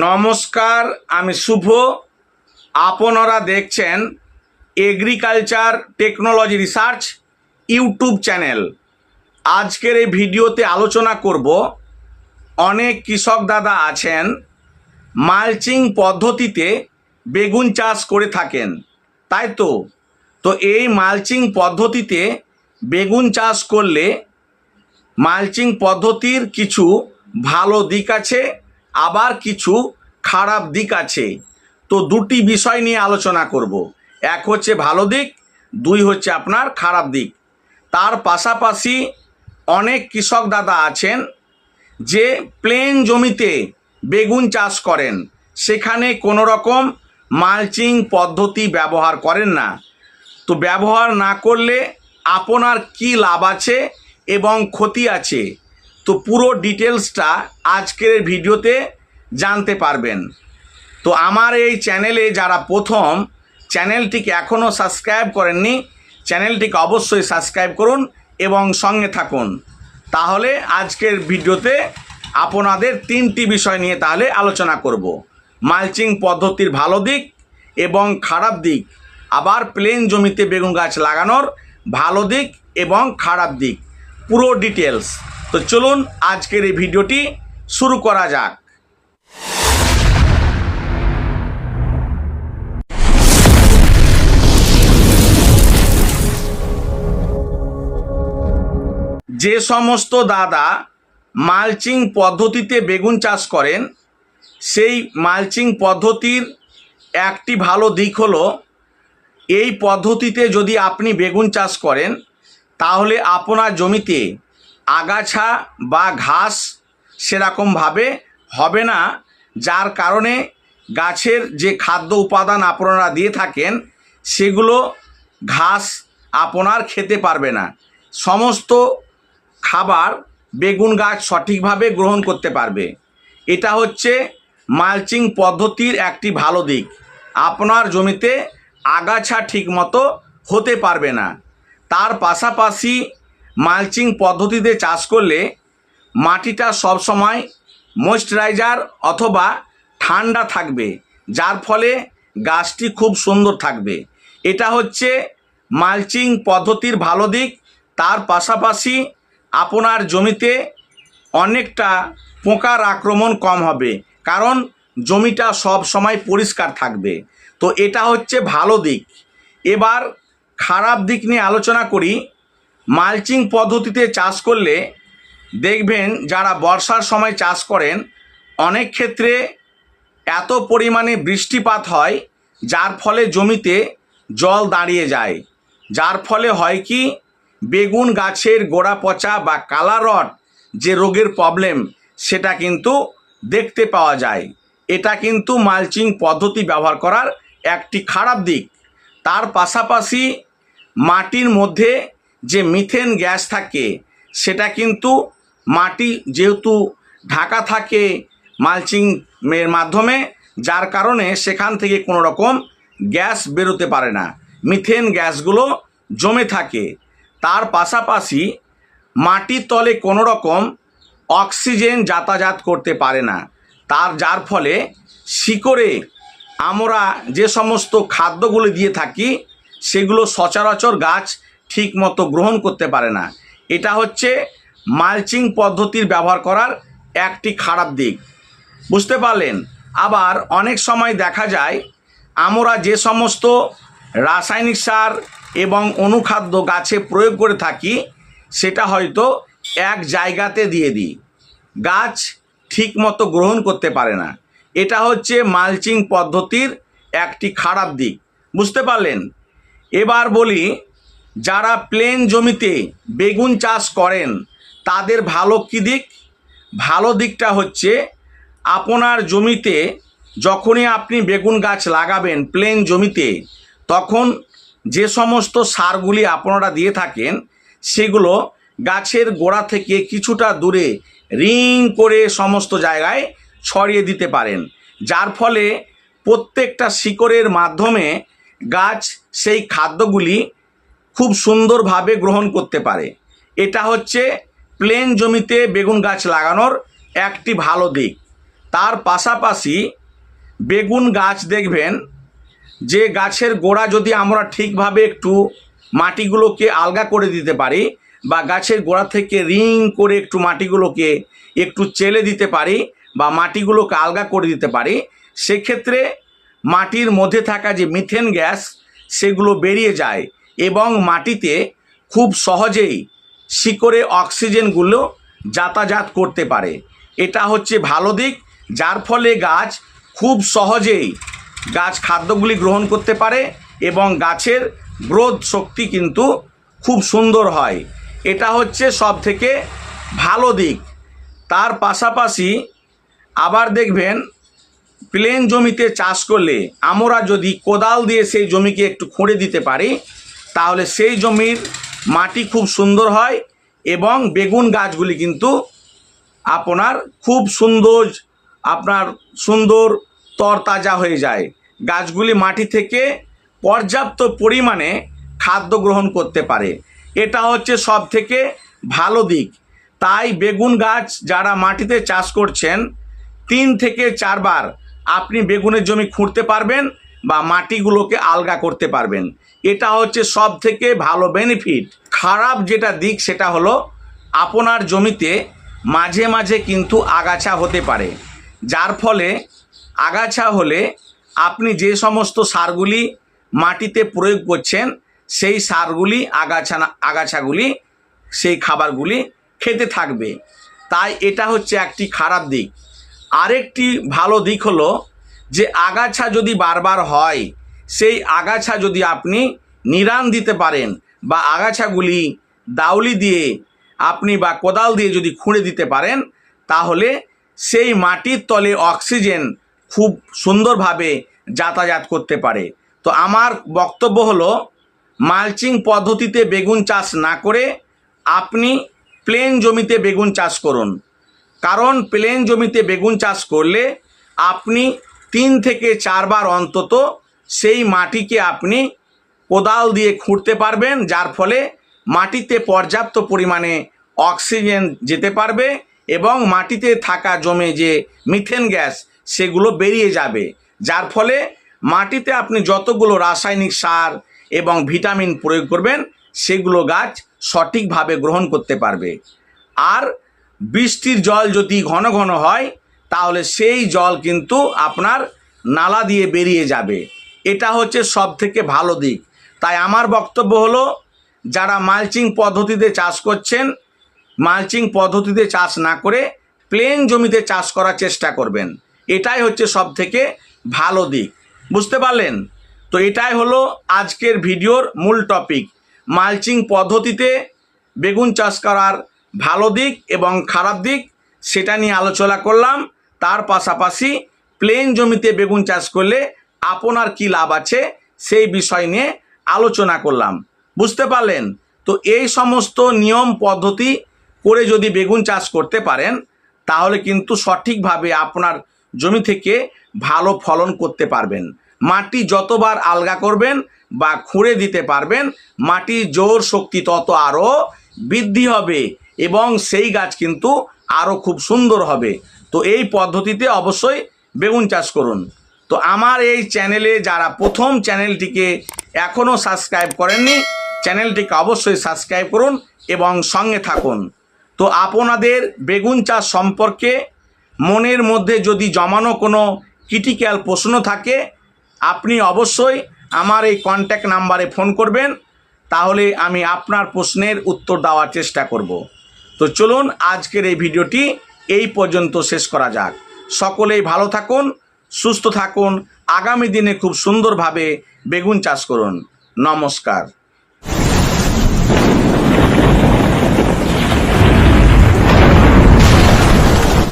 নমস্কার, আমি শুভ। আপনারা দেখছেন agriculture technology research YouTube channel আজকের এই ভিডিওতে আলোচনা করব, অনেক কৃষক দাদা আছেন, মালচিং পদ্ধতিতে বেগুন চাষ করে থাকেন, তাই তো? তো এই মালচিং পদ্ধতিতে বেগুন চাষ করলে মালচিং পদ্ধতির কিছু ভালো দিক আছে আবার কিছু খারাপ দিক আছে। তো দুটি বিষয় নিয়ে আলোচনা করব। এক হচ্ছে ভালো দিক, দুই হচ্ছে আপনার খারাপ দিক। তার পাশাপাশি অনেক কৃষক দাদা আছেন যে প্লেন জমিতে বেগুন চাষ করেন। সেখানে কোনো রকম মালচিং পদ্ধতি ব্যবহার করেন না। তো ব্যবহার না করলে আপনার কি লাভ আছে এবং ক্ষতি আছে? তো পুরো ডিটেলসটা আজকের ভিডিওতে জানতে পারবেন। তো আমার এই চ্যানেলে যারা প্রথম, চ্যানেলটিকে এখনও সাবস্ক্রাইব করেননি, চ্যানেলটিকে অবশ্যই সাবস্ক্রাইব করুন এবং সঙ্গে থাকুন। তাহলে আজকের ভিডিওতে আপনাদের তিনটি বিষয় নিয়ে তাহলে আলোচনা করব। মালচিং পদ্ধতির ভালো দিক এবং খারাপ দিক, আবার প্লেন জমিতে বেগুন গাছ লাগানোর ভালো দিক এবং খারাপ দিক। পুরো ডিটেলস। তো চলুন আজকের এই ভিডিওটি শুরু করা যাক। যে সমস্ত দাদা মালচিং পদ্ধতিতে বেগুন চাষ করেন, সেই মালচিং পদ্ধতির একটি ভালো দিক হলো, এই পদ্ধতিতে যদি আপনি বেগুন চাষ করেন, তাহলে আপনার জমিতে আগাছা বা ঘাস সেরকমভাবে হবে না, যার কারণে গাছের যে খাদ্য উপাদান আপনারা দিয়ে থাকেন, সেগুলো ঘাস আপনার খেতে পারবে না। সমস্ত খাবার বেগুন গাছ সঠিকভাবে গ্রহণ করতে পারবে। এটা হচ্ছে মালচিং পদ্ধতির একটি ভালো দিক। আপনার জমিতে আগাছা ঠিকমতো হতে পারবে না। তার পাশাপাশি মালচিং পদ্ধতিতে চাষ করলে মাটিটা সবসময় ময়েশ্চারাইজার অথবা ঠান্ডা থাকবে, যার ফলে গাছটি খুব সুন্দর থাকবে। এটা হচ্ছে মালচিং পদ্ধতির ভালো দিক। তার পাশাপাশি আপনার জমিতে অনেকটা পোকার আক্রমণ কম হবে, কারণ জমিটা সব সময় পরিষ্কার থাকবে। তো এটা হচ্ছে ভালো দিক। এবার খারাপ দিক নিয়ে আলোচনা করি। মালচিং পদ্ধতিতে চাষ করলে দেখবেন যারা বর্ষার সময় চাষ করেন, অনেক ক্ষেত্রে এত পরিমাণে বৃষ্টিপাত হয়, যার ফলে জমিতে জল দাঁড়িয়ে যায়। যার ফলে হয় কি, বেগুন গাছের গোড়া পচা বা কালারট যে রোগের প্রবলেম সেটা কিন্তু দেখতে পাওয়া যায়। এটা কিন্তু মালচিং পদ্ধতি ব্যবহার করার একটি খারাপ দিক। তার পাশাপাশি মাটির মধ্যে যে মিথেন গ্যাস থাকে, সেটা কিন্তু মাটি যেহেতু ঢাকা থাকে মালচিং এর মাধ্যমে, যার কারণে সেখান থেকে কোনো রকম গ্যাস বেরোতে পারে না। মিথেন গ্যাসগুলো জমে থাকে। তার পাশাপাশি মাটির তলে কোনো রকম অক্সিজেন যাতায়াত করতে পারে না। তার, যার ফলে শিকড়ে আমরা যে সমস্ত খাদ্যগুলো দিয়ে থাকি, সেগুলো সচরাচর গাছ ঠিক মতো গ্রহণ করতে পারে না। এটা হচ্ছে মালচিং পদ্ধতির ব্যবহার করার একটি খারাপ দিক। বুঝতে পারলেন? আবার অনেক সময় দেখা যায়, আমরা যে সমস্ত রাসায়নিক সার এবং অনুখাদ্য গাছে প্রয়োগ করে থাকি, সেটা হয়তো এক জায়গাতে দিয়ে দিই। গাছ ঠিকমতো গ্রহণ করতে পারে না। এটা হচ্ছে মালচিং পদ্ধতির একটি খারাপ দিক। বুঝতে পারলেন? এবার বলি যারা প্লেন জমিতে বেগুন চাষ করেন, তাদের ভালো কী দিক? ভালো দিকটা হচ্ছে, আপনার জমিতে যখনই আপনি বেগুন গাছ লাগাবেন প্লেন জমিতে, তখন যে সমস্ত সারগুলি আপনারা দিয়ে থাকেন, সেগুলো গাছের গোড়া থেকে কিছুটা দূরে রিং করে সমস্ত জায়গায় ছড়িয়ে দিতে পারেন। যার ফলে প্রত্যেকটা শিকড়ের মাধ্যমে গাছ সেই খাদ্যগুলি খুব সুন্দরভাবে গ্রহণ করতে পারে। এটা হচ্ছে প্লেন জমিতে বেগুন গাছ লাগানোর একটি ভালো দিক। তার পাশাপাশি বেগুন গাছ দেখবেন, যে গাছের গোড়া যদি আমরা ঠিকভাবে একটু মাটিগুলোকে আলগা করে দিতে পারি বা গাছের গোড়া থেকে রিং করে একটু মাটিগুলোকে একটু চেলে দিতে পারি বা মাটিগুলোকে আলগা করে দিতে পারি, সেক্ষেত্রে মাটির মধ্যে থাকা যে মিথেন গ্যাস সেগুলো বেরিয়ে যায়। এবং মাটিতে খুব সহজেই শিকড়ে অক্সিজেনগুলো যাতায়াত করতে পারে। এটা হচ্ছে ভালো দিক, যার ফলে গাছ খুব সহজেই গাছ খাদ্যগুলি গ্রহণ করতে পারে এবং গাছের গ্রোথ শক্তি কিন্তু খুব সুন্দর হয়। এটা হচ্ছে সব থেকে ভালো দিক। তার পাশাপাশি আবার দেখবেন প্লেন জমিতে চাষ করলে আমরা যদি কোদাল দিয়ে সেই জমিকে একটু খুঁড়ে দিতে পারি তাহলে সেই জমির মাটি খুব সুন্দর হয় এবং বেগুন গাছগুলি কিন্তু আপনার খুব সুন্দর, আপনার সুন্দর তরতাজা হয়ে যায়। গাছগুলি মাটি থেকে পর্যাপ্ত পরিমাণে খাদ্য গ্রহণ করতে পারে। এটা হচ্ছে সব থেকে ভালো দিক। তাই বেগুন গাছ যারা মাটিতে চাষ করছেন, তিন থেকে চারবার আপনি বেগুনের জমি খুঁড়তে পারবেন। বা মাটিগুলোকে আলগা করতে পারবেন। এটা হচ্ছে সব থেকে ভালো বেনিফিট খারাপ যেটা দিক, সেটা হলো আপনার জমিতে মাঝে মাঝে কিন্তু আগাছা হতে পারে। যার ফলে আগাছা হলে আপনি যে সমস্ত সারগুলি মাটিতে প্রয়োগ করছেন, সেই সারগুলি, আগাছা আগাছাগুলি, সেই খাবারগুলি খেতে থাকবে। তাই এটা হচ্ছে একটি খারাপ দিক। আরেকটি ভালো দিক হলো যে আগাছা যদি বারবার হয়, সেই আগাছা যদি আপনি নিরান দিতে পারেন বা আগাছাগুলি দাউলি দিয়ে আপনি বা কোদাল দিয়ে যদি খুঁড়ে দিতে পারেন, তাহলে সেই মাটির তলে অক্সিজেন খুব সুন্দরভাবে যাতায়াত করতে পারে। তো আমার বক্তব্য হলো, মালচিং পদ্ধতিতে বেগুন চাষ না করে আপনি প্লেন জমিতে বেগুন চাষ করুন। কারণ প্লেন জমিতে বেগুন চাষ করলে আপনি তিন থেকে চারবার অন্তত সেই মাটিকে আপনি কোদাল দিয়ে খুঁড়তে পারবেন, যার ফলে মাটিতে পর্যাপ্ত পরিমাণে অক্সিজেন যেতে পারবে এবং মাটিতে থাকা জমে যে মিথেন গ্যাস সেগুলো বেরিয়ে যাবে। যার ফলে মাটিতে আপনি যতগুলো রাসায়নিক সার এবং ভিটামিন প্রয়োগ করবেন, সেগুলো গাছ সঠিকভাবে গ্রহণ করতে পারবে। আর বৃষ্টির জল যদি ঘন ঘন হয় তাহলে সেই জল কিন্তু আপনার নালা দিয়ে বেরিয়ে যাবে। এটা হচ্ছে সব থেকে ভালো দিক। তাই আমার বক্তব্য হলো, যারা মালচিং পদ্ধতিতে চাষ করছেন, মালচিং পদ্ধতিতে চাষ না করে প্লেন জমিতে চাষ করার চেষ্টা করবেন। এটাই হচ্ছে সব থেকে ভালো দিক। বুঝতে পারলেন? তো এটাই হলো আজকের ভিডিওর মূল টপিক মালচিং পদ্ধতিতে বেগুন চাষ করার ভালো দিক এবং খারাপ দিক, সেটা নিয়ে আলোচনা করলাম। তার পাশাপাশি প্লেন জমিতে বেগুন চাষ করলে আপনার কি লাভ আছে সেই বিষয় নিয়ে আলোচনা করলাম। বুঝতে পারলেন? তো এই সমস্ত নিয়ম পদ্ধতি করে যদি বেগুন চাষ করতে পারেন, তাহলে কিন্তু সঠিকভাবে আপনার জমি থেকে ভালো ফলন করতে পারবেন। মাটি যতবার আলগা করবেন বা খুঁড়ে দিতে পারবেন মাটির জোর শক্তি তত আরও বৃদ্ধি হবে এবং সেই গাছ কিন্তু আরও খুব সুন্দর হবে। তো এই পদ্ধতিতে অবশ্যই বেগুন চাষ করুন। তো আমার এই চ্যানেলে যারা প্রথম চ্যানেলটিকে এখনও সাবস্ক্রাইব করেননি, চ্যানেলটিকে অবশ্যই সাবস্ক্রাইব করুন এবং সঙ্গে থাকুন। তো আপনাদের বেগুন চাষ সম্পর্কে মনের মধ্যে যদি জমানো কোনো ক্রিটিক্যাল প্রশ্ন থাকে, আপনি অবশ্যই আমার এই কন্ট্যাক্ট নাম্বারে ফোন করবেন, তাহলে আমি আপনার প্রশ্নের উত্তর দেওয়ার চেষ্টা করব। তো চলুন আজকের এই ভিডিওটি এই পর্যন্ত শেষ করা যাক। সকলেই ভালো থাকুন, সুস্থ থাকুন, আগামী দিনে খুব সুন্দরভাবে বেগুন চাষ করুন। নমস্কার।